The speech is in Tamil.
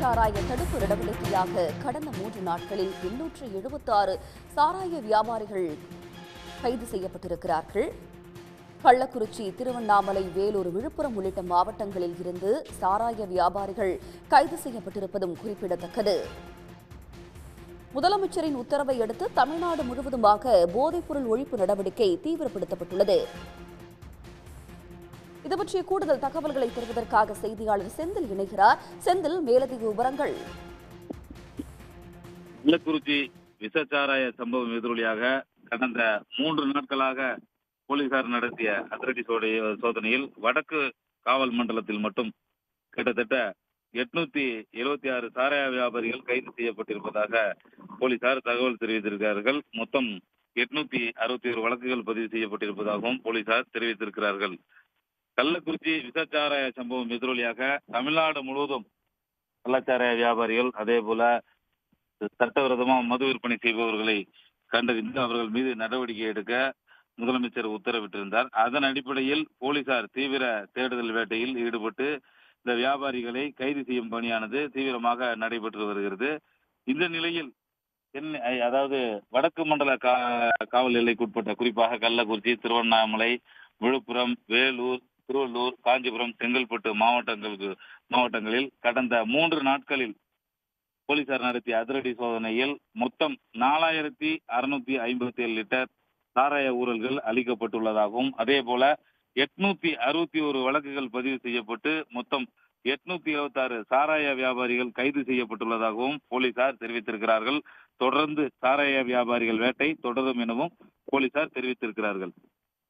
சாராய தடுப்பு நடவடிக்கையாக கடந்த மூன்று நாட்களில் எண்ணூற்று எழுபத்தாறு சாராய வியாபாரிகள் கைது செய்யப்பட்டிருக்கிறார்கள். கள்ளக்குறிச்சி திருவண்ணாமலை வேலூர் விழுப்புரம் உள்ளிட்ட மாவட்டங்களில் இருந்து சாராய வியாபாரிகள் கைது செய்யப்பட்டிருப்பதும் குறிப்பிடத்தக்கது. முதலமைச்சரின் உத்தரவை அடுத்து தமிழ்நாடு முழுவதுமாக போதைப்பொருள் ஒழிப்பு நடவடிக்கை தீவிரப்படுத்தப்பட்டுள்ளது. இது பற்றிய கூடுதல் தகவல்களை தருவதற்காக செய்தியாளர் செந்தில் இணைகிறார். செந்தில் மேலதிக விவரங்கள். கள்ளக்குறிச்சி விசச்சாராய சம்பவம் எதிரொலியாக கடந்த மூன்று நாட்களாக போலீசார் நடத்திய அதிரடி சோதனையில் வடக்கு காவல் மண்டலத்தில் மட்டும் கிட்டத்தட்ட எட்நூத்தி எழுபத்தி ஆறு சாராய வியாபாரிகள் கைது செய்யப்பட்டிருப்பதாக போலீசார் தகவல் தெரிவித்திருக்கிறார்கள். மொத்தம் எட்நூத்தி அறுபத்தி ஒரு வழக்குகள் பதிவு செய்யப்பட்டிருப்பதாகவும் போலீசார் தெரிவித்திருக்கிறார்கள். கள்ளக்குறிச்சி விசச்சாராய சம்பவம் எதிரொலியாக தமிழ்நாடு முழுவதும் கள்ளச்சார வியாபாரிகள் அதே போல சட்டவிரோதமாக மது விற்பனை செய்பவர்களை கண்டறிந்து அவர்கள் மீது நடவடிக்கை எடுக்க முதலமைச்சர் உத்தரவிட்டிருந்தார். அதன் அடிப்படையில் போலீசார் தீவிர தேடுதல் வேட்டையில் ஈடுபட்டு இந்த வியாபாரிகளை கைது செய்யும் பணியானது தீவிரமாக நடைபெற்று வருகிறது. இந்த நிலையில் சென்னை அதாவது வடக்கு மண்டல கா- காவல் எல்லைக்குட்பட்ட குறிப்பாக கள்ளக்குறிச்சி திருவண்ணாமலை விழுப்புரம் வேலூர் திருவள்ளூர் காஞ்சிபுரம் செங்கல்பட்டு மாவட்டங்களுக்கு மாவட்டங்களில் கடந்த மூன்று நாட்களில் போலீசார் நடத்திய அதிரடி சோதனையில் மொத்தம் நாலாயிரத்தி அறுநூத்தி ஐம்பத்தி ஏழு லிட்டர் சாராய ஊழல்கள் அளிக்கப்பட்டுள்ளதாகவும் அதே போல எட்நூத்தி அறுபத்தி ஒரு வழக்குகள் பதிவு செய்யப்பட்டு மொத்தம் எட்நூத்தி இருபத்தாறு சாராய வியாபாரிகள் கைது செய்யப்பட்டுள்ளதாகவும் போலீசார் தெரிவித்திருக்கிறார்கள். தொடர்ந்து சாராய வியாபாரிகள் வேட்டை தொடரும் எனவும் போலீசார் தெரிவித்திருக்கிறார்கள்.